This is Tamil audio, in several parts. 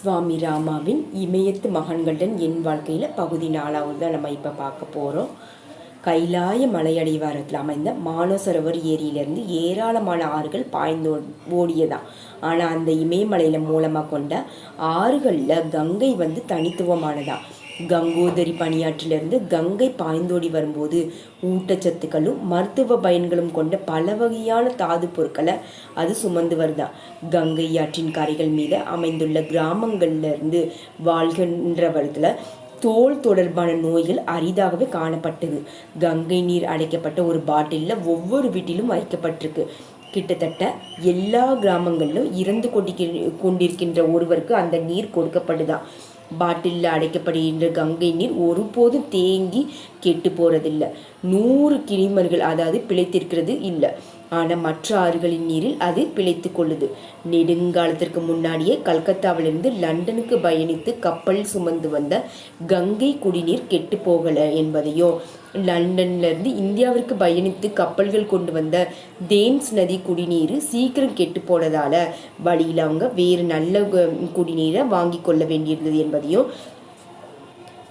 சுவாமி ராமாவின் இமயத்து மகன்களுடன் என் வாழ்க்கையில் பகுதி நாலாவது தான் நம்ம இப்போ பார்க்க போகிறோம் கைலாய மலையடிவாரத்தில் அமைந்த மானசரோவர் ஏரியிலிருந்து ஏராளமான ஆறுகள் பாய்ந்து ஓடியதான் ஆனால் அந்த இமயமலையில் மூலமாக கொண்ட ஆறுகளில் கங்கை வந்து தனித்துவமானதான் கங்கோதரி பணியாற்றிலிருந்து கங்கை பாய்ந்தோடி வரும்போது ஊட்டச்சத்துக்களும் மருத்துவ பயன்களும் கொண்ட பல வகையான தாது பொருட்களை அது சுமந்து வருதான் கங்கை ஆற்றின் கரைகள் மீது அமைந்துள்ள கிராமங்கள்ல இருந்து வாழ்கின்றவர்களை தோல் தொடர்பான நோய்கள் அரிதாகவே காணப்பட்டது. கங்கை நீர் அடைக்கப்பட்ட ஒரு பாட்டிலில் ஒவ்வொரு வீட்டிலும் வைக்கப்பட்டிருக்கு. கிட்டத்தட்ட எல்லா கிராமங்களிலும் இறந்து கொண்டிருக்கின்ற ஒருவருக்கு அந்த நீர் கொடுக்கப்படுதான் பாட்டிலில் அடைக்கப்படுகின்ற கங்கை நீர் ஒருபோதும் தேங்கி கெட்டு போகிறதில்ல நூறு கிளிமர்கள் அதாவது பிழைத்திருக்கிறது இல்லை. ஆனால் மற்ற ஆறுகளின் நீரில் அது பிழைத்து கொள்ளுது. நெடுங்காலத்திற்கு முன்னாடியே கல்கத்தாவிலிருந்து லண்டனுக்கு பயணித்து கப்பல் சுமந்து வந்த கங்கை குடிநீர் கெட்டு போகலை என்பதையோ லண்டன்ல இருந்து இந்தியாவிற்கு பயணித்து கப்பல்கள் கொண்டு வந்த தேம்ஸ் நதி குடிநீர் சீக்கிரம் கெட்டு போனதால் வழியில் அவங்க வேறு நல்ல குடிநீரை வாங்கி கொள்ள வேண்டியிருந்தது என்பதையும்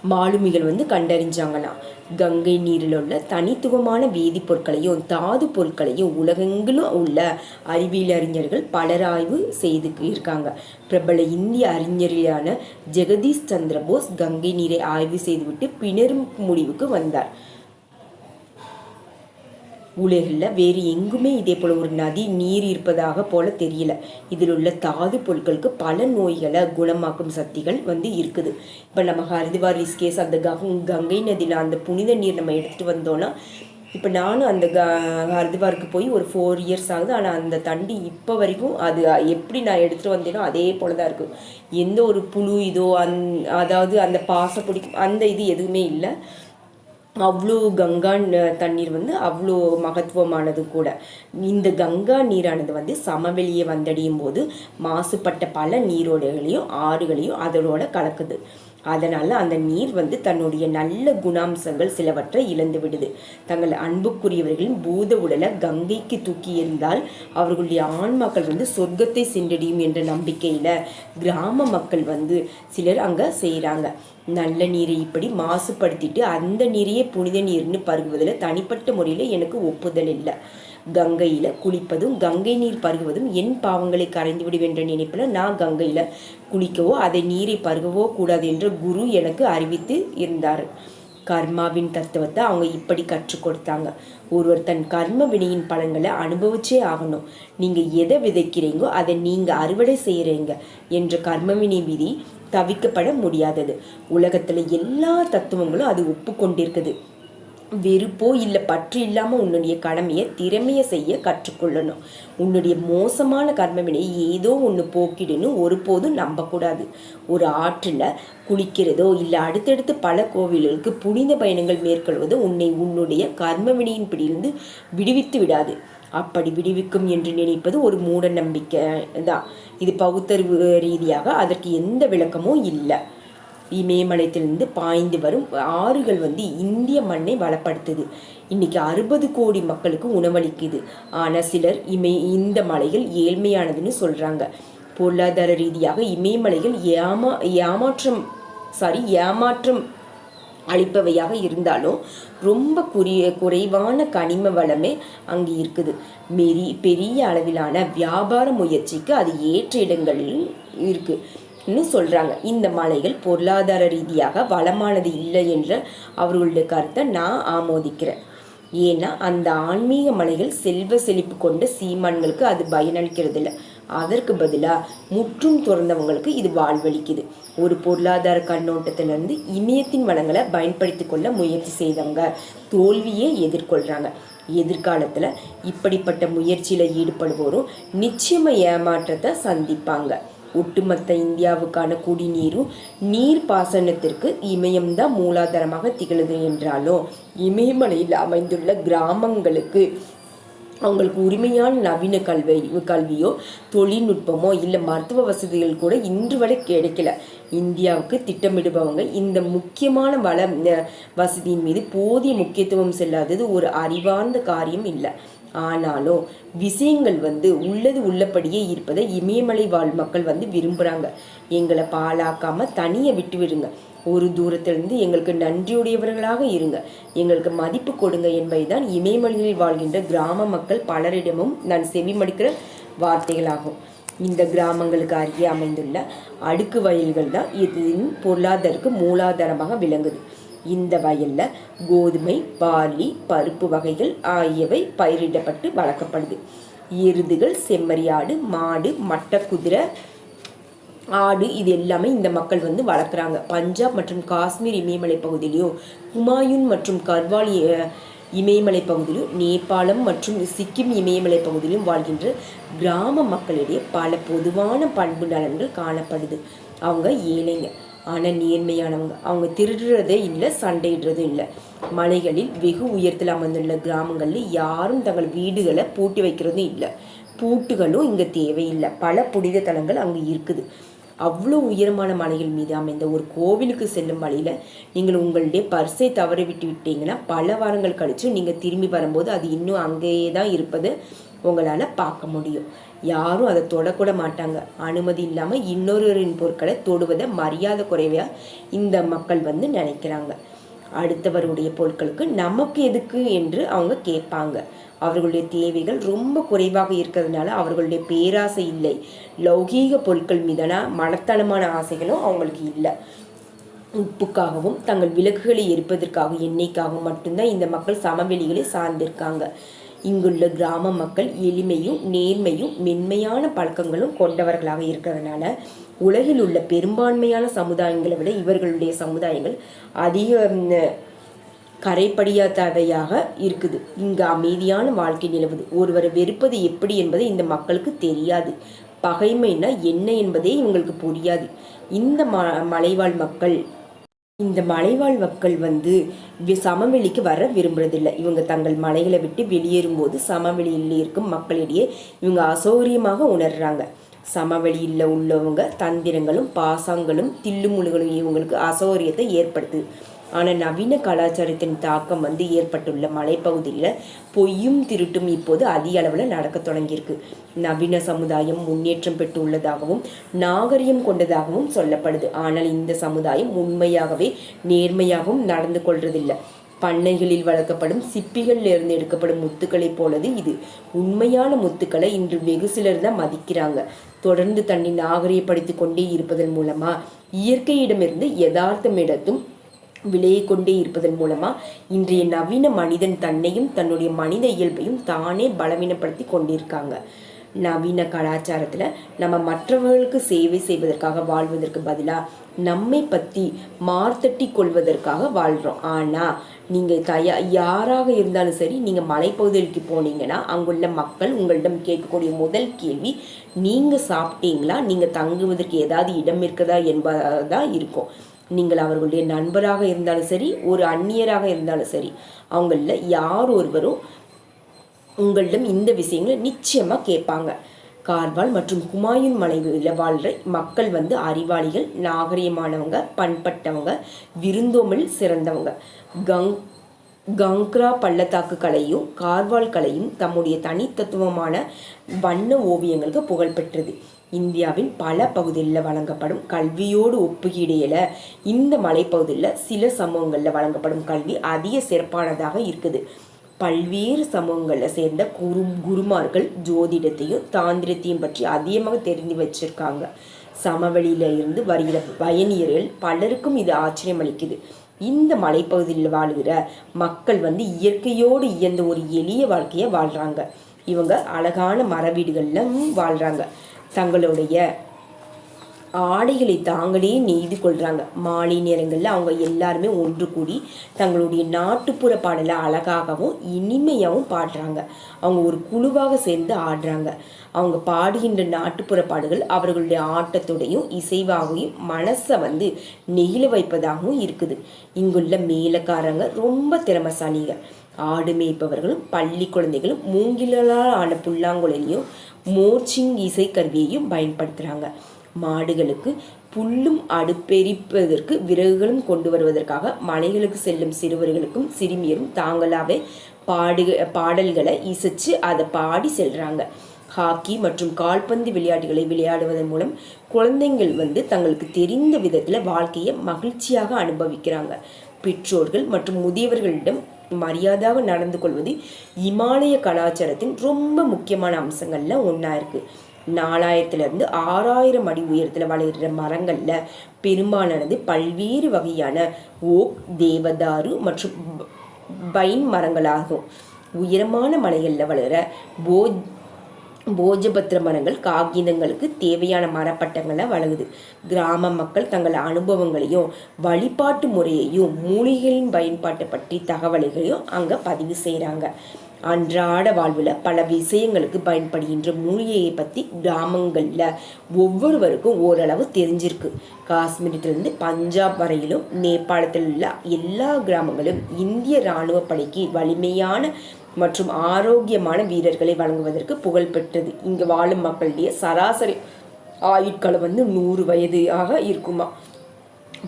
மாலுமிகள் வந்து கண்டறிஞ்சாங்களாம். கங்கை நீரில் உள்ள தனித்துவமான வேதிப்பொருட்களையும் தாது பொருட்களையும் உலகெங்கிலும் உள்ள அறிவியல் அறிஞர்கள் பலர் ஆய்வு செய்து இருக்காங்க. பிரபல இந்திய அறிஞரான ஜெகதீஷ் சந்திர போஸ் கங்கை நீரை ஆய்வு செய்துவிட்டு பின்னரும் முடிவுக்கு வந்தார். உலகில் வேறு எங்குமே இதே போல் ஒரு நதி நீர் இருப்பதாக போல தெரியல. இதில் உள்ள தாது பொருட்களுக்கு பல நோய்களை குணமாக்கும் சக்திகள் வந்து இருக்குது. இப்போ நம்ம ஹரிதுவார் ரிஸ்கேஸ் அந்த கங் கங்கை நதியில் அந்த புனித நீர் நம்ம எடுத்துகிட்டு வந்தோன்னா இப்போ நானும் அந்த க ஹரிதுவாருக்கு போய் ஒரு ஃபோர் இயர்ஸ் ஆகுது. ஆனால் அந்த தண்டி இப்போ வரைக்கும் அது எப்படி நான் எடுத்துகிட்டு வந்தேனோ அதே போல தான் இருக்கும் எந்த ஒரு புழு இதோ அந் அதாவது அந்த பாசை பிடிக்கும் அந்த இது எதுவுமே இல்லை. அவ்வளோ கங்கா தண்ணீர் வந்து அவ்வளோ மகத்துவமானது கூட. இந்த கங்கா நீரானது வந்து சமவெளியை வந்தடையும் போது மாசுபட்ட பல நீரோடைகளையும் ஆறுகளையும் அதனோட கலக்குது. அதனால் அந்த நீர் வந்து தன்னுடைய நல்ல குணாம்சங்கள் சிலவற்றை இழந்து விடுது. தங்கள் அன்புக்குரியவர்களின் பூத உடலை கங்கைக்கு தூக்கி இருந்தால் அவர்களுடைய ஆன்மாக்கள் வந்து சொர்க்கத்தை சென்றடையும் என்ற நம்பிக்கையில் கிராம மக்கள் வந்து சிலர் அங்கே செய்கிறாங்க நல்ல நீரை இப்படி மாசுபடுத்திட்டு அந்த நீரையே புனித நீர்னு பருகுவதில் தனிப்பட்ட முறையில் எனக்கு ஒப்புதல் இல்லை. கங்கையில் குளிப்பதும் கங்கை நீர் பருகுவதும் என் பாவங்களை கரைந்து விடுவென்ற நினைப்பில் நான் கங்கையில் குளிக்கவோ அதை நீரை பருகவோ கூடாது என்று குரு எனக்கு அறிவித்து இருந்தார். கர்மாவின் தத்துவத்தை அவங்க இப்படி கற்றுக் கொடுத்தாங்க. ஒருவர் தன் கர்ம வினையின் பலன்களை அனுபவிச்சே ஆகணும். நீங்கள் எதை விதைக்கிறீங்கோ அதை நீங்கள் அறுவடை செய்கிறீங்க என்ற கர்மவினை விதி தவிக்கப்பட முடியாதது. உலகத்தில் எல்லா தத்துவங்களும் அது ஒப்புக்கொண்டிருக்குது. வெறுப்போ இல்லை பற்று இல்லாமல் உன்னுடைய கடமையை திறமையை செய்ய கற்றுக்கொள்ளணும். உன்னுடைய மோசமான கர்மவினை ஏதோ ஒன்று போக்கிடுன்னு ஒருபோதும் நம்பக்கூடாது. ஒரு ஆற்றில் குளிக்கிறதோ இல்லை அடுத்தடுத்து பல கோவில்களுக்கு புனித பயணங்கள் மேற்கொள்வதோ உன்னை உன்னுடைய கர்மவினையின் பிடியிலிருந்து விடுவித்து விடாது. அப்படி விடுவிக்கும் என்று நினைப்பது ஒரு மூட நம்பிக்கை தான் இது பகுத்தறிவு ரீதியாக அதற்கு எந்த விளக்கமும் இல்லை. இமயமலையத்திலிருந்து பாய்ந்து வரும் ஆறுகள் வந்து இந்திய மண்ணை வளப்படுத்துது. இன்னைக்கு அறுபது கோடி மக்களுக்கு உணவளிக்குது. ஆனால் சிலர் இமய இந்த மலைகள் ஏழ்மையானதுன்னு சொல்கிறாங்க பொருளாதார ரீதியாக இமயமலைகள் ஏமா ஏமாற்றம் சாரி ஏமாற்றம் அளிப்பவையாக இருந்தாலும் ரொம்ப குறிய குறைவான கனிம வளமே அங்கே இருக்குது. மெரி பெரிய அளவிலான வியாபார முயற்சிக்கு அது ஏற்ற இடங்களில் இருக்குது இன்னும் சொல்கிறாங்க இந்த மலைகள் பொருளாதார ரீதியாக வளமானது இல்லை என்ற அவர்களுடைய கருத்தை நான் ஆமோதிக்கிறேன். ஏன்னா அந்த ஆன்மீக மலைகள் செல்வ செழிப்பு கொண்ட சீமான்களுக்கு அது பயனளிக்கிறது இல்லை அதற்கு பதிலாக முற்றும் துறந்தவங்களுக்கு இது வாழ்வளிக்குது. ஒரு பொருளாதார கண்ணோட்டத்திலிருந்து இமயத்தின் வளங்களை பயன்படுத்தி கொள்ள முயற்சி செய்தவங்க தோல்வியே எதிர்கொள்கிறாங்க எதிர்காலத்தில் இப்படிப்பட்ட முயற்சியில் ஈடுபடுவோரும் நிச்சயமாக ஏமாற்றத்தை சந்திப்பாங்க. ஒட்டுமொத்த இந்தியாவுக்கான குடிநீரும் நீர் பாசனத்திற்கு இமயம்தான் மூலாதாரமாக திகழுது என்றாலும் இமயமலையில் அமைந்துள்ள கிராமங்களுக்கு அவங்களுக்கு உரிமையான நவீன கல்வி கல்வியோ தொழில்நுட்பமோ இல்லை மருத்துவ வசதிகள் கூட இன்று வரை கிடைக்கல. இந்தியாவுக்கு திட்டமிடுபவங்க இந்த முக்கியமான வள அஹ், வசதியின் மீது போதிய முக்கியத்துவம் செல்லாதது ஒரு அறிவார்ந்த காரியம் இல்லை. ஆனாலும் விஷயங்கள் வந்து உள்ளது உள்ளபடியே இருப்பதை இமயமலை வாழ் மக்கள் வந்து விரும்புகிறாங்க எங்களை பாழாக்காமல் தனியை விட்டு விடுங்க. ஒரு தூரத்திலிருந்து எங்களுக்கு நன்றியுடையவர்களாக இருங்க. எங்களுக்கு மதிப்பு கொடுங்க என்பதுதான் இமயமலையில் வாழ்கின்ற கிராம மக்கள் பலரிடமும் நான் செவிமடுக்கிற வார்த்தைகளாகும். இந்த கிராமங்களுக்கு அருகே அமைந்துள்ள அடுக்கு வயல்கள் தான் இதன் பொருளாதாரக்கு மூலாதாரமாக விளங்குது. இந்த வயலில் கோதுமை பார்லி பருப்பு வகைகள் ஆகியவை பயிரிடப்பட்டு வளர்க்கப்படுது. எருதுகள் செம்மறியாடு மாடு மட்ட குதிரை ஆடு இது எல்லாமே இந்த மக்கள் வந்து வளர்க்குறாங்க. பஞ்சாப் மற்றும் காஷ்மீர் இமயமலை பகுதியிலையும் குமாயூன் மற்றும் கர்வால் இமயமலை பகுதியிலும் நேபாளம் மற்றும் சிக்கிம் இமயமலை பகுதியிலும் வாழ்கின்ற கிராம மக்களிடையே பல பொதுவான பண்பு நலன்கள் காணப்படுது. அவங்க ஏழைங்க. ஆனால் நேர்மையானவங்க அவங்க திருடுறதே இல்லை சண்டையிடுறதும் இல்லை. மலைகளில் வெகு உயரத்தில் அமர்ந்துள்ள கிராமங்களில் யாரும் தங்கள் வீடுகளை பூட்டி வைக்கிறதும் இல்லை. பூட்டுகளும் இங்கே தேவையில்லை. பல புனித தலங்கள் அங்கே இருக்குது. அவ்வளோ உயரமான மலைகள் மீது அமைந்த ஒரு கோவிலுக்கு செல்லும் வழியில் நீங்கள் உங்களுடைய பர்ஸை தவற விட்டு விட்டீங்கன்னா பல வாரங்கள் கழித்து நீங்கள் திரும்பி வரும்போது அது இன்னும் அங்கேயே தான் இருப்பது உங்களால் பார்க்க முடியும். யாரும் அதை தொடக்கூட மாட்டாங்க. அனுமதி இல்லாமல் இன்னொருவரின் பொருட்களை தொடுவதை மரியாதை குறைவாக இந்த மக்கள் வந்து நினைக்கிறாங்க. அடுத்தவருடைய பொருட்களுக்கு நமக்கு எதுக்கு என்று அவங்க கேட்பாங்க. அவர்களுடைய தேவைகள் ரொம்ப குறைவாக இருக்கிறதுனால அவர்களுடைய பேராசை இல்லை. லௌகீக பொருட்கள் மீதான மனத்தனமான ஆசைகளும் அவங்களுக்கு இல்லை. உப்புக்காகவும் தங்கள் விளக்குகளை எரிப்பதற்காக எண்ணெய்க்காகவும் மட்டும்தான் இந்த மக்கள் சமவெளிகளை சார்ந்திருக்காங்க. இங்குள்ள கிராம மக்கள் எளிமையும் நேர்மையும் மென்மையான பழக்கங்களும் கொண்டவர்களாக இருக்கிறதுனால உலகில் உள்ள பெரும்பான்மையான சமுதாயங்களை விட இவர்களுடைய சமுதாயங்கள் அதிக கரைப்படியாதவையாக இருக்குது. இங்கு அமைதியான வாழ்க்கை நிலவுது. ஒருவரை வெறுப்பது எப்படி என்பது இந்த மக்களுக்கு தெரியாது. பகைமைனா என்ன என்பதே இவங்களுக்கு புரியாது. இந்த ம மலைவாழ் மக்கள் இந்த மலைவாழ் மக்கள் வந்து வி- சமவெளிக்கு வர விரும்புறதில்லை. இவங்க தங்கள் மலைகளை விட்டு வெளியேறும்போது சமவெளியில் இருக்கும் மக்களிடையே இவங்க அசௌகரியமாக உணர்றாங்க. சமவெளியில் உள்ளவங்க தந்திரங்களும் பாசங்களும் தில்லுமுழுகளும் இவங்களுக்கு அசௌகரியத்தை ஏற்படுத்துது ஆனால் நவீன கலாச்சாரத்தின் தாக்கம் வந்து ஏற்பட்டுள்ள மலைப்பகுதியில் பொய்யும் திருட்டும் இப்போது அதிக அளவில் நடக்க தொடங்கியிருக்கு. நவீன சமுதாயம் முன்னேற்றம் பெற்றுள்ளதாகவும் நாகரிகம் கொண்டதாகவும் சொல்லப்படுது. ஆனால் இந்த சமுதாயம் உண்மையாகவே நேர்மையாகவும் நடந்து கொள்றதில்லை. பண்ணைகளில் வளர்க்கப்படும் சிப்பிகளில் இருந்து எடுக்கப்படும் முத்துக்களைப் போலது இது. உண்மையான முத்துக்களை இன்று வெகு சிலர் தான் மதிக்கிறாங்க. தொடர்ந்து தன்னை நாகரிகப்படுத்திக் கொண்டே இருப்பதன் மூலமா இயற்கையிடமிருந்து யதார்த்தம் யதார்த்தமிடத்தும் விலையை கொண்டே இருப்பதன் மூலமா இன்றைய நவீன மனிதன் தன்னையும் தன்னுடைய மனித இயல்பையும் தானே பலவீனப்படுத்தி கொண்டிருக்காங்க. நவீன கலாச்சாரத்தில் நம்ம மற்றவர்களுக்கு சேவை செய்வதற்காக வாழ்வதற்கு பதிலாக நம்மை பற்றி மார்த்தட்டி கொள்வதற்காக வாழ்கிறோம் ஆனால் நீங்கள் தயா யாராக இருந்தாலும் சரி நீங்கள் மலைப்பகுதிகளுக்கு போனீங்கன்னா அங்குள்ள மக்கள் உங்களிடம் கேட்கக்கூடிய முதல் கேள்வி நீங்கள் சாப்பிட்டீங்களா? நீங்கள் தங்குவதற்கு ஏதாவது இடம் இருக்குதா? தான் இருக்கும். நீங்கள் அவர்களுடைய நண்பராக இருந்தாலும் சரி ஒரு அந்நியராக இருந்தாலும் சரி அவங்களில் யார் ஒருவரும் உங்களிடம் இந்த விஷயங்களை நிச்சயமாக கேட்பாங்க. கார்வால் மற்றும் குமாயூன் மலையில் வாழ்கிற மக்கள் வந்து அறிவாளிகள் நாகரிகமானவங்க பண்பட்டவங்க விருந்தோமில் சிறந்தவங்க. கங் கங்க்ரா பள்ளத்தாக்கு கலையும் கார்வால் கலையும் தம்முடைய தனித்தத்துவமான வண்ண ஓவியங்களுக்கு புகழ்பெற்றது இந்தியாவின் பல பகுதிகளில் வழங்கப்படும் கல்வியோடு ஒப்புகையிடையில இந்த மலைப்பகுதியில் சில சமூகங்களில் வழங்கப்படும் கல்வி அதிக சிறப்பானதாக இருக்குது. பல்வேறு சமூகங்களில் சேர்ந்த குரு குருமார்கள் ஜோதிடத்தையும் தாந்திரத்தையும் பற்றி அதிகமாக தெரிந்து வச்சிருக்காங்க. சமவெளியில இருந்து வருகிற பயணியர்கள் பலருக்கும் இது ஆச்சரியம் அளிக்குது. இந்த மலைப்பகுதியில் வாழ்கிற மக்கள் வந்து இயற்கையோடு இயந்த ஒரு எளிய வாழ்க்கையை வாழ்றாங்க. இவங்க அழகான மர வீடுகளிலும் வாழ்றாங்க. தங்களுடைய ஆடைகளை தாங்களே நெய்து கொள்றாங்க. மாலை நேரங்களில் அவங்க எல்லாருமே ஒன்று கூடி தங்களுடைய நாட்டுப்புற பாடலை அழகாகவும் இனிமையாகவும் பாடுறாங்க. அவங்க ஒரு குழுவாக சேர்ந்து ஆடுறாங்க. அவங்க பாடுகின்ற நாட்டுப்புற பாடல்கள் அவர்களுடைய ஆட்டத்தோடையும் இசைவாகவும் மனசை வந்து நெகிழ வைப்பதாகவும் இருக்குது. இங்குள்ள மேலக்காரங்க ரொம்ப திறமசாலிங்க. ஆடு மேய்ப்பவர்களும் பள்ளி குழந்தைகளும் மூங்கிலால் ஆன புல்லாங்குழலையும் மோர்ச்சிங் இசைக்கருவியையும் பயன்படுத்துகிறாங்க மாடுகளுக்கு புல்லும் அடுப்பெரிப்பதற்கு விறகுகளும் கொண்டு வருவதற்காக மலைகளுக்கு செல்லும் சிறுவர்களுக்கும் சிறுமியரும் தாங்களாவே பாடு பாடல்களை இசைச்சு அதை பாடி செல்கிறாங்க ஹாக்கி மற்றும் கால்பந்து விளையாட்டுகளை விளையாடுவதன் மூலம் குழந்தைங்கள் வந்து தங்களுக்கு தெரிந்த விதத்தில் வாழ்க்கையை மகிழ்ச்சியாக அனுபவிக்கிறாங்க. பெற்றோர்கள் மற்றும் முதியவர்களிடம் மரியாதையாக நடந்து கொள்வது இமாலய கலாச்சாரத்தின் ரொம்ப முக்கியமான அம்சங்களில் ஒன்றா இருக்குது நாலாயிரத்துலேருந்து ஆறாயிரம் அடி உயரத்தில் வளர்கிற மரங்களில் பெரும்பாலானது பல்வேறு வகையான ஓக் தேவதாரு மற்றும் பைன் மரங்களாகும். உயரமான மலைகளில் வளர போத் போஜபத்திர மரங்கள் காகிதங்களுக்கு தேவையான மரப்பட்டங்களை வழங்குது. கிராம மக்கள் தங்கள் அனுபவங்களையும் வழிபாட்டு முறையையும் மூலிகைகளின் பயன்பாட்டை பற்றி தகவல்களையும் அங்கே பதிவு செய்கிறாங்க அன்றாட வாழ்வில் பல விஷயங்களுக்கு பயன்படுகின்ற மூலிகையை பற்றி கிராமங்களில் ஒவ்வொருவருக்கும் ஓரளவு தெரிஞ்சிருக்கு. காஷ்மீரத்திலிருந்து பஞ்சாப் வரையிலும் நேபாளத்தில் உள்ள எல்லா கிராமங்களும் இந்திய இராணுவ படைக்கு வலிமையான மற்றும் ஆரோக்கியமான வீரர்களை வழங்குவதற்கு புகழ் பெற்றது. இங்கு வாழும் மக்களுடைய சராசரி ஆயுட்காலம் வந்து நூறு வயது ஆக இருக்குமா?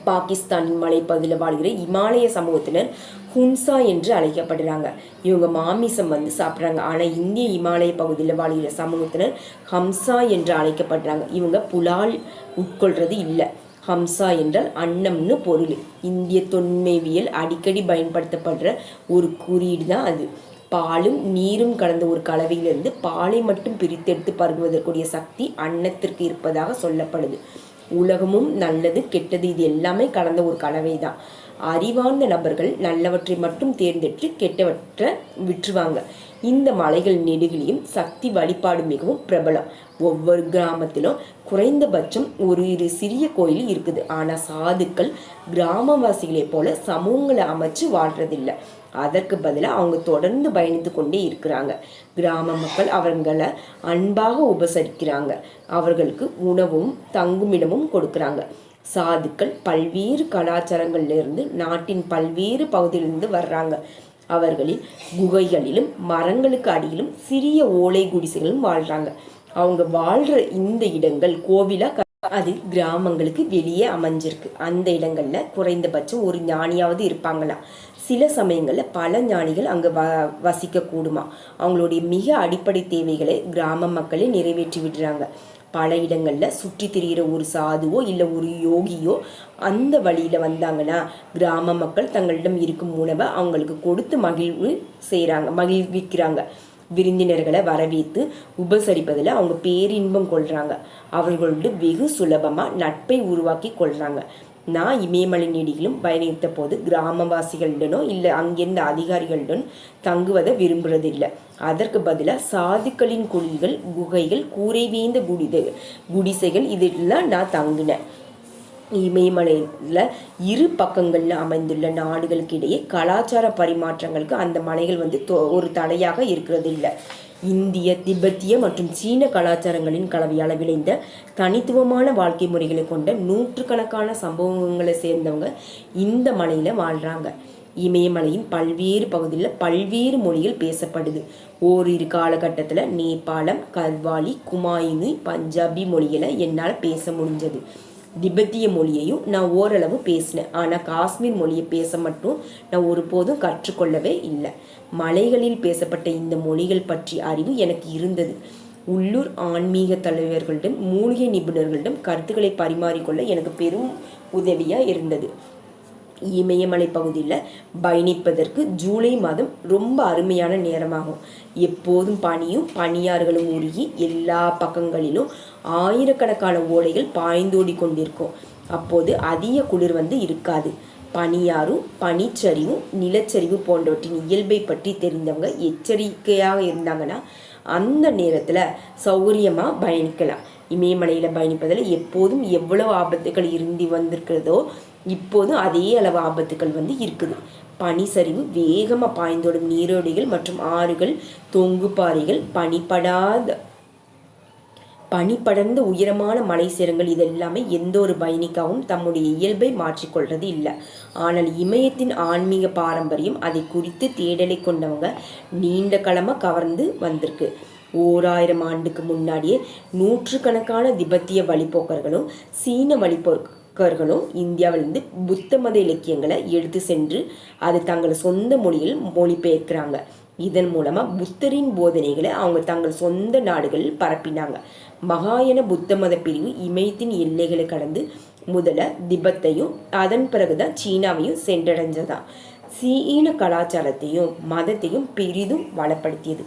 பாகிஸ்தானின் மலைப்பகுதியில் வாழ்கிற இமாலய சமூகத்தினர் ஹுன்சா என்று அழைக்கப்படுறாங்க. இவங்க மாமிசம் வந்து சாப்பிட்றாங்க. ஆனால் இந்திய இமாலய பகுதியில் வாழ்கிற சமூகத்தினர் ஹம்சா என்று அழைக்கப்படுறாங்க. இவங்க புலால் உட்கொள்றது இல்லை. ஹம்சா என்றால் அன்னம்னு பொருள். இந்திய தொன்மைவியல் அடிக்கடி பயன்படுத்தப்படுற ஒரு குறியீடு தான் அது. பாலும் நீரும் கலந்த ஒரு கலவையிலிருந்து பாலை மட்டும் பிரித்தெடுத்து பருகுவதற்குரிய சக்தி அன்னத்திற்கு இருப்பதாக சொல்லப்படுது. உலகமும் நல்லது கெட்டது இது எல்லாமே கலந்த ஒரு கலவை தான் அறிவார்ந்த நபர்கள் நல்லவற்றை மட்டும் தேர்ந்தெடுத்து கெட்டவற்றை விட்டுருவாங்க இந்த மலைகள் நெடுகிலையும் சக்தி வழிபாடு மிகவும் பிரபலம். ஒவ்வொரு கிராமத்திலும் குறைந்தபட்சம் ஒரு இரு சிறிய கோயில் இருக்குது. ஆனால் சாதுக்கள் கிராமவாசிகளைப் போல சமூகங்களை அமைச்சு வாழ்றதில்லை. அதற்கு பதிலாக அவங்க தொடர்ந்து பயணித்து கொண்டே இருக்கிறாங்க. கிராம மக்கள் அவங்களை அன்பாக உபசரிக்கிறாங்க. அவர்களுக்கு உணவும் தங்குமிடமும் கொடுக்குறாங்க. சாதுக்கள் பல்வேறு கலாச்சாரங்களிலிருந்து நாட்டின் பல்வேறு பகுதியிலிருந்து வர்றாங்க. அவர்களில் குகைகளிலும் மரங்களுக்கு அடியிலும் சிறிய ஓலை குடிசைகளும் வாழ்றாங்க. அவங்க வாழ்ற இந்த இடங்கள் கோவிலா க- அது கிராமங்களுக்கு வெளியே அமைஞ்சிருக்கு. அந்த இடங்கள்ல குறைந்தபட்சம் ஒரு ஞானியாவது இருப்பாங்களாம் சில சமயங்களில் பல ஞானிகள் அங்கே வ வசிக்க கூடுமா அவங்களுடைய மிக அடிப்படை தேவைகளை கிராம மக்களே நிறைவேற்றி விடுறாங்க. பல இடங்களில் சுற்றி திரிகிற ஒரு சாதுவோ இல்லை ஒரு யோகியோ அந்த வழியில் வந்தாங்கன்னா கிராம மக்கள் தங்களிடம் இருக்கும் உணவை அவங்களுக்கு கொடுத்து மகிழ்வு செய்கிறாங்க மகிழ்விக்கிறாங்க. விருந்தினர்களை வரவேற்று உபசரிப்பதில் அவங்க பேரின்பம் கொள்கிறாங்க அவர்களோடு வெகு சுலபமாக நட்பை உருவாக்கி கொள்கிறாங்க நான் இமயமலை நெடிகளும் பயணித்த போது கிராமவாசிகளுடனோ இல்லை அங்கிருந்த அதிகாரிகளுடன் தங்குவதை விரும்புறதில்லை. அதற்கு பதிலாக சாதுக்களின் குழிகள் குகைகள் கூரை வீந்த குடிதை குடிசைகள் இதெல்லாம் நான் தங்கினேன் இமயமலையில் இரு பக்கங்களில் அமைந்துள்ள நாடுகளுக்கு இடையே கலாச்சார பரிமாற்றங்களுக்கு அந்த மலைகள் வந்து தொ- ஒரு தடையாக இருக்கிறது இல்லை இந்திய திபெத்திய மற்றும் சீன கலாச்சாரங்களின் கலவையால் விளைந்த தனித்துவமான வாழ்க்கை முறைகளை கொண்ட நூற்றுக்கணக்கான சம்பவங்களை சேர்ந்தவங்க இந்த மலையில் வாழ்கிறாங்க இமயமலையின் பல்வேறு பகுதியில் பல்வேறு மொழிகள் பேசப்படுது. ஓரிரு காலகட்டத்தில் நேபாளம் கர்வாலி குமாயினி பஞ்சாபி மொழிகளை என்னால் பேச முடிஞ்சது. திபெத்திய மொழியையும் நான் ஓரளவு பேசினேன். ஆனால் காஷ்மீர் மொழியை பேச மட்டும் நான் ஒருபோதும் கற்றுக்கொள்ளவே இல்லை. மலைகளில் பேசப்பட்ட இந்த மொழிகள் பற்றிய அறிவு எனக்கு இருந்தது. உள்ளூர் ஆன்மீக தலைவர்களிடம் மூலிகை நிபுணர்களிடம் கருத்துக்களை பரிமாறிக்கொள்ள எனக்கு பெரும் உதவியாக இருந்தது. இமயமலை பகுதியில் பயணிப்பதற்கு ஜூலை மாதம் ரொம்ப அருமையான நேரமாகும். எப்போதும் பனியும் பனியாறுகளும் உருகி எல்லா பக்கங்களிலும் ஆயிரக்கணக்கான ஓடைகள் பாய்ந்தோடி கொண்டிருக்கும். அப்போது அதிக குளிர் வந்து இருக்காது. பனியாரும் பனிச்சரிவும் நிலச்சரிவு போன்றவற்றின் இயல்பை பற்றி தெரிந்தவங்க எச்சரிக்கையாக இருந்தாங்கன்னா அந்த நேரத்தில் சௌகரியமாக பயணிக்கலாம். இமயமலையில் பயணிப்பதில் எப்போதும் எவ்வளவு ஆபத்துகள் இருந்து வந்திருக்கிறதோ இப்போதும் அதே அளவு ஆபத்துகள் வந்து இருக்குது. பனிச்சரிவு வேகமாக பாய்ந்தோடும் நீரோடைகள் மற்றும் ஆறுகள் தொங்கு பாறைகள் பனிப்படாத பனிப்படர்ந்த உயரமான மலை சிரங்கள். இதெல்லாமே எந்த ஒரு பயணிக்காவும் தம்முடைய இயல்பை மாற்றிக்கொள்வது இல்லை. ஆனால் இமயத்தின் ஆன்மீக பாரம்பரியம் அதை குறித்து தேடலை கொண்டவங்க நீண்ட காலமாக கவர்ந்து வந்திருக்கு. ஓராயிரம் ஆண்டுக்கு முன்னாடியே நூற்றுக்கணக்கான திபெத்திய வழிபோக்கர்களும் சீன வழிபோக்கர்களும் இந்தியாவிலிருந்து புத்த மத இலக்கியங்களை எடுத்து சென்று அது தங்கள் சொந்த மொழியில் மொழிபெயர்க்கிறாங்க. இதன் மூலமாக புத்தரின் போதனைகளை அவங்க தங்கள் சொந்த நாடுகளில் பரப்பினாங்க. மகாயன புத்த மத பிரிவு இமயத்தின் எல்லைகளை கடந்து முதல்ல திபெத்தையும் அதன் பிறகுதான் சீனாவையும் சென்றடைஞ்சதா? சீன கலாச்சாரத்தையும் மதத்தையும் பெரிதும் வளப்படுத்தியது.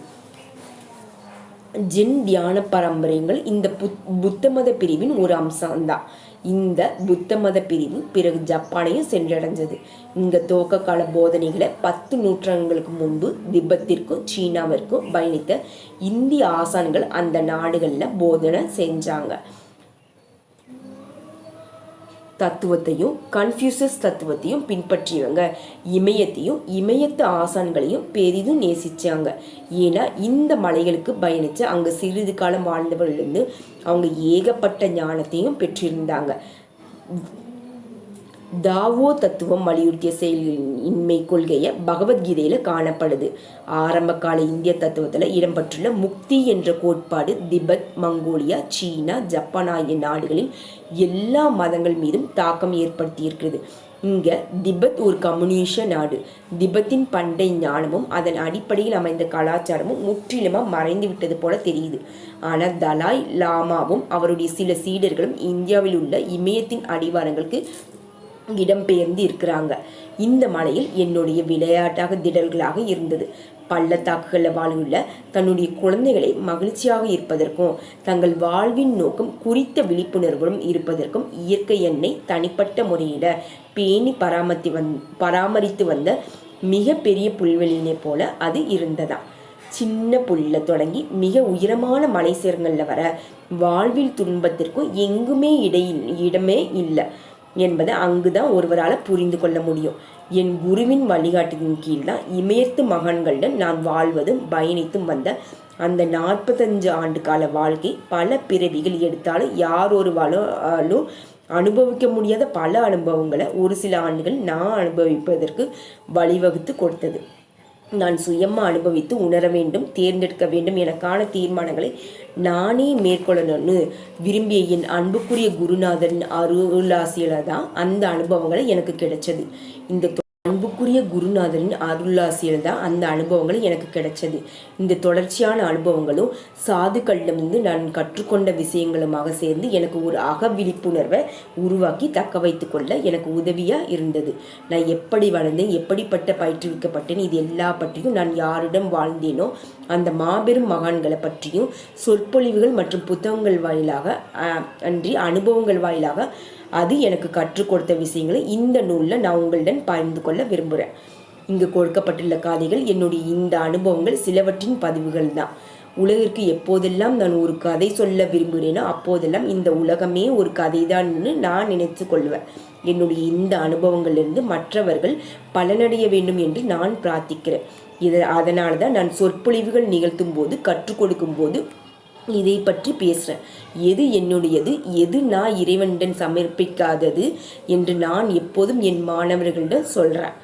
ஜென் தியான பரம்பரைகள் இந்த புத் புத்த மத பிரிவின் ஒரு அம்சம்தான். இந்த புத்த மத பிரிவு பிறகு ஜப்பானையும் சென்றடைஞ்சது. இந்த துவக்க கால போதனைகளை பத்து நூற்றாண்டுகளுக்கு முன்பு திபெத்திற்கும் சீனாவிற்கும் பயணித்த இந்திய ஆசான்கள் அந்த நாடுகளில் போதனை செஞ்சாங்க. தத்துவத்தையும் கன்ஃபியூசஸ் தத்துவத்தையும் பின்பற்றியவங்க. இமயத்தையும் இமயத்து ஆசான்களையும் பெரிதும் நேசிச்சாங்க. ஏன்னா இந்த மலைகளுக்கு பயணித்து அங்கே சிறிது காலம் வாழ்ந்தவர்களிருந்து அவங்க ஏகப்பட்ட ஞானத்தையும் பெற்றிருந்தாங்க. தாவோ தத்துவம் வலியுறுத்திய செயலின் இன்மை கொள்கையை பகவத்கீதையில் காணப்படுது. ஆரம்ப கால இந்திய தத்துவத்தில் இடம்பெற்றுள்ள முக்தி என்ற கோட்பாடு திபெத் மங்கோலியா சீனா ஜப்பான் ஆகிய நாடுகளில் எல்லா மதங்கள் மீதும் தாக்கம் ஏற்படுத்தியிருக்கிறது. இங்கே திபெத் ஒரு கம்யூனிஷ நாடு. திபெத்தின் பண்டை ஞானமும் அதன் அடிப்படையில் அமைந்த கலாச்சாரமும் முற்றிலுமாக மறைந்து விட்டது போல தெரியுது. ஆனால் தலாய் லாமாவும் அவருடைய சில சீடர்களும் இந்தியாவில் உள்ள இமயத்தின் அடிவாரங்களுக்கு இடம்பெயர்ந்து இருக்கிறாங்க இந்த மலையில் என்னுடைய விளையாட்டாக திடல்களாக இருந்தது. பள்ளத்தாக்குகளில் வாழ்வுள்ள தன்னுடைய குழந்தைகளை மகிழ்ச்சியாக இருப்பதற்கும் தங்கள் வாழ்வின் நோக்கம் குறித்த விழிப்புணர்வுடன் இருப்பதற்கும் இயற்கை எண்ணெய் தனிப்பட்ட முறையில் பேணி பராமரித்து வந் பராமரித்து வந்த மிக பெரிய புல்வெளியினை போல அது இருந்ததாம். சின்ன புல்ல தொடங்கி மிக உயரமான மலை சேர்ங்களில் வர வாழ்வில் துன்பத்திற்கும் எங்குமே இடையில் இடமே இல்லை. என்பதை அங்குதான் ஒருவரால் புரிந்து கொள்ள முடியும். என் குருவின் வழிகாட்டின் கீழ் தான் இமயத்து மகன்களுடன் நான் வாழ்வதும் பயணித்தும் வந்த அந்த நாற்பத்தஞ்சு ஆண்டு கால வாழ்க்கை பல பிறவிகள் எடுத்தாலும் யார் ஒரு வாழும் அனுபவிக்க முடியாத பல அனுபவங்களை ஒரு சில ஆண்டுகள் நான் அனுபவிப்பதற்கு வழிவகுத்து கொடுத்தது. நான் சுயமாக அனுபவித்து உணர வேண்டும் தேர்ந்தெடுக்க வேண்டும் எனக்கான தீர்மானங்களை நானே மேற்கொள்ளணும்னு விரும்பிய என் அன்புக்குரிய குருநாதன் அருளாசியில் தான் அந்த அனுபவங்களை எனக்கு கிடைச்சது. இந்த அன்புக்குரிய குருநாதரின் அருளாசியில் தான் அந்த அனுபவங்கள் எனக்கு கிடைச்சது. இந்த தொடர்ச்சியான அனுபவங்களும் சாதுக்களிடமிருந்து நான் கற்றுக்கொண்ட விஷயங்களுமாக சேர்ந்து எனக்கு ஒரு அக விழிப்புணர்வை உருவாக்கி தக்க வைத்து கொள்ள எனக்கு உதவியாக இருந்தது. நான் எப்படி வளர்ந்தேன் எப்படிப்பட்ட பயிற்றுவிக்கப்பட்டேன் இது எல்லா பற்றியும் நான் யாரிடம் வாழ்ந்தேனோ அந்த மாபெரும் மகான்களை பற்றியும் சொற்பொழிவுகள் மற்றும் புத்தகங்கள் வாயிலாக அன்றி அனுபவங்கள் வாயிலாக அது எனக்கு கற்றுக் கொடுத்த விஷயங்களை இந்த நூலில் நான் உங்களுடன் பகிர்ந்து கொள்ள விரும்புகிறேன் இங்கு கொடுக்கப்பட்டுள்ள கதைகள் என்னுடைய இந்த அனுபவங்கள் சிலவற்றின் பதிவுகள் தான். உலகிற்கு எப்போதெல்லாம் நான் ஒரு கதை சொல்ல விரும்புகிறேனோ அப்போதெல்லாம் இந்த உலகமே ஒரு கதை தான்னு நான் நினைத்து கொள்வேன். என்னுடைய இந்த அனுபவங்களிலிருந்து மற்றவர்கள் பலனடைய வேண்டும் என்று நான் பிரார்த்திக்கிறேன். இதை அதனால தான் நான் சொற்பொழிவுகள் நிகழ்த்தும் போது கற்றுக் கொடுக்கும் போது இதை பற்றி பேசுகிறேன் எது என்னுடையது? எது நான் இறைவனிடம் சமர்ப்பிக்காதது? என்று நான் எப்போதும் என் மாணவர்களிடம் சொல்கிறேன்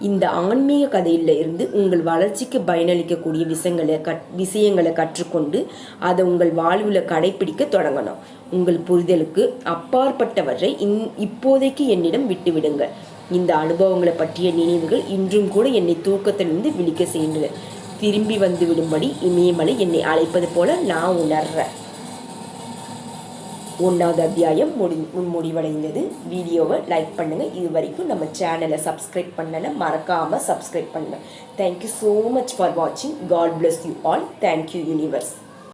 இந்த ஆன்மீக கதையில் இருந்து உங்கள் வளர்ச்சிக்கு பயனளிக்கக்கூடிய விஷயங்களை கட் விஷயங்களை கற்றுக்கொண்டு அதை உங்கள் வாழ்வில் கடைபிடிக்க தொடங்கணும். உங்கள் புரிதலுக்கு அப்பாற்பட்டவற்றை இன் இப்போதைக்கு என்னிடம் விட்டுவிடுங்கள். இந்த அனுபவங்களை பற்றிய நினைவுகள் இன்றும் கூட என்னை தூக்கத்திலிருந்து விழிக்க செய்கின்றன. திரும்பி வந்து விடும்படி இமயமலை என்னை அழைப்பது போல நான் உணர்றேன். ஒன்றாவது அத்தியாயம் முடி முடிவடைந்தது வீடியோவை லைக் பண்ணுங்கள் இது வரைக்கும் நம்ம சேனலை சப்ஸ்கிரைப் பண்ணலை. மறக்காமல் சப்ஸ்கிரைப் பண்ணுங்கள் thank you so much for வாட்சிங் God bless you all thank you universe